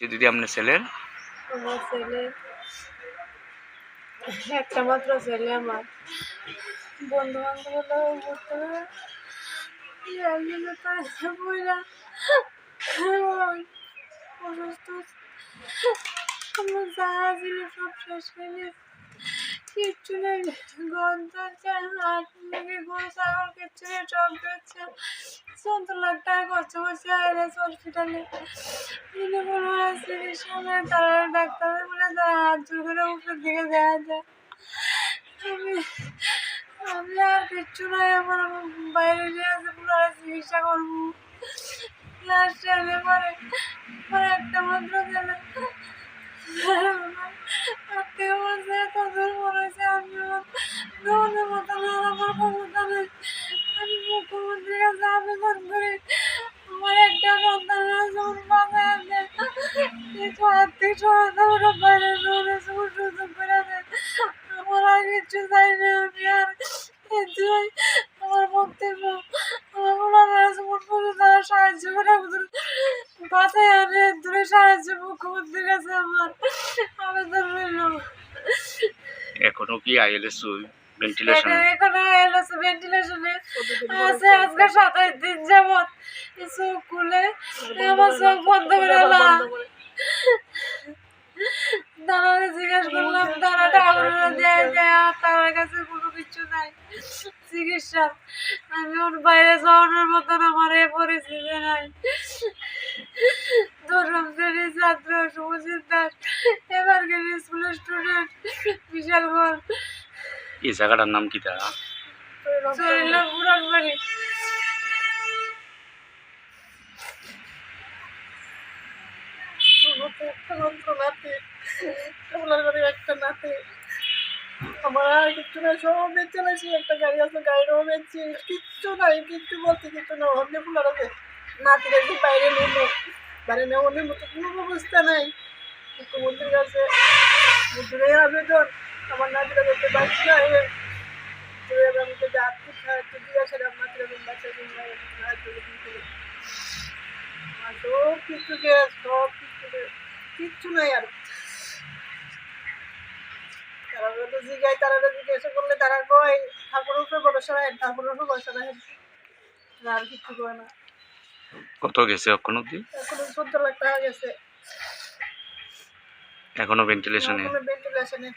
যে দিদি আপনার ছেলের? ছেলে। একটা মাত্র ছেলে আমার। বন্ধু বান্ধব ঘুরতে সব গন্ধ কিচ্ছু নেই সব সত্তর লাখ টাকা খরচা করছে আইএলএস হসপিটালে এনে বলো চিকিৎসা নেই তারা ডাক্তার, বলে তারা হাত জোর করে উপরের দিকে দেওয়া যায়। আমি আমি আর কিচ্ছু নাই, আমার বাইরে নিয়ে আসে পুরো চিকিৎসা করব। লাস্টে আমি পরে পরে একটা মাত্র ছেলে বাইরে সুযোগ দেয় আমার আর কিচ্ছু চাই না আমি আর এটাই আমার বক্তব্য আমার ওনারা তারা সাহায্য করে? আমাদের বাসায় আনে দূরে সাহায্য মুখ্যমন্ত্রীর কাছে আমার আবেদন রইল এখনও কি আইএলএস ভেন্টিলেশন এখানে এখানে এলএস ভেন্টিলেশনে আছে আজকে সাতাশ দিন যাবত চোখ খুলে আমার চোখ বন্ধ করে। নাই চিকিৎসা। আমি ওর বাইরে যাওয়ানোর মতন আমার এ পরিস্থিতি নাই। দশম শ্রেণির ছাত্র শুভজিৎ দাস এবার গেলে স্কুলের স্টুডেন্ট বিশাল ঘর এই জায়গাটার নাম কি তা? পুরান বাড়ি নাতি। একটা নাতি। আমার আর কিচ্ছু নাই, সব বেঁচে লাইছি একটা গাড়ি আছে গাড়িরও বেঁচছি কিচ্ছু নাই, কিচ্ছু বলতে কিচ্ছু না অন্য ফুলার আছে। নাতির একটু বাইরে নেব বাইরে নেওয়ার মতো কোনো ব্যবস্থা নাই। মুখ্যমন্ত্রীর কাছে দূরে আবেদন আমার নাতিরা যাতে বাচ্চা দিয়ে আসে আমার নাতিরা বাচ্চা সাহায্য দিতে সব কিছু সব কিছু কিচ্ছু নাই আর। তারা তো জিগায় তারা জিজ্ঞাসা করলে তারা কয় ঠাকুরের উপরে ভরসা রাখেন ঠাকুরের উপরে ভরসা রাখেন। আর কিছু কয় না। কত গেছে এখন অব্দি এখন চোদ্দ লাখ টাকা গেছে। এখনও ভেন্টিলেশনে ভেন্টিলেশনে